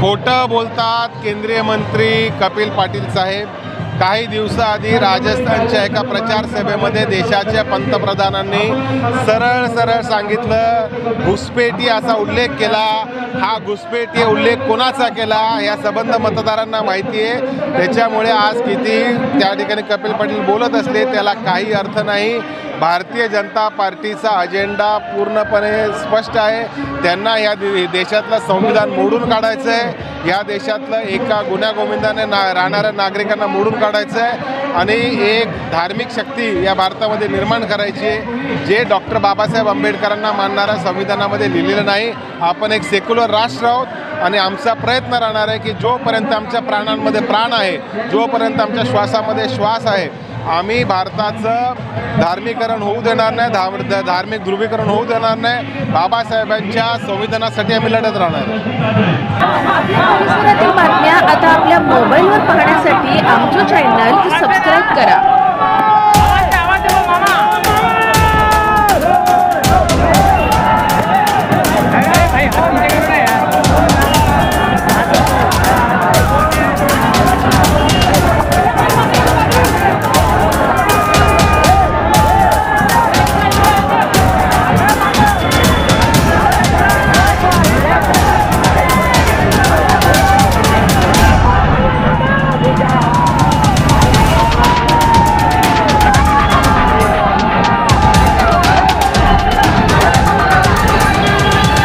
खोटं बोलतात केंद्रीय मंत्री कपिल पाटील साहेब. काही दिवसाआधी राजस्थानच्या एका प्रचार सभेमध्ये देशाच्या पंतप्रधानांनी सरळ सरळ सांगितलं घुसपेटी असा उल्लेख केला. हा घुसपेटी उल्लेख कोणाचा केला या संबंध मतदारांना माहिती आहे. त्याच्यामुळे आज किती त्या ठिकाणी कपिल पाटील बोलत असले त्याला काही अर्थ नाही. भारतीय जनता पार्टीचा अजेंडा पूर्णपणे स्पष्ट आहे. त्यांना या दे- देशातलं संविधान मोडून काढायचं आहे या देशातलं एका गुन्ह्यागोविंदाने ना राहणाऱ्या नागरिकांना मोडून काढायचं आहे आणि एक धार्मिक शक्ती या भारतामध्ये निर्माण करायची आहे. जे डॉक्टर बाबासाहेब आंबेडकरांना मानणाऱ्या संविधानामध्ये लिहिलेलं नाही. आपण एक सेक्युलर राष्ट्र आहोत आणि आमचा प्रयत्न राहणार आहे की जोपर्यंत आमच्या प्राणांमध्ये प्राण आहे जोपर्यंत आमच्या श्वासामध्ये श्वास आहे आम्ही भारताचं धार्मिकरण होऊ देणार नाही धार ध- धार्मिक ध्रुवीकरण होऊ देणार नाही. बाबासाहेबांच्या संविधानासाठी आम्ही लढत राहणार बातम्या आता आपल्या मोबाईलवर पाहण्यासाठी आमचं चॅनल सबस्क्राईब करा.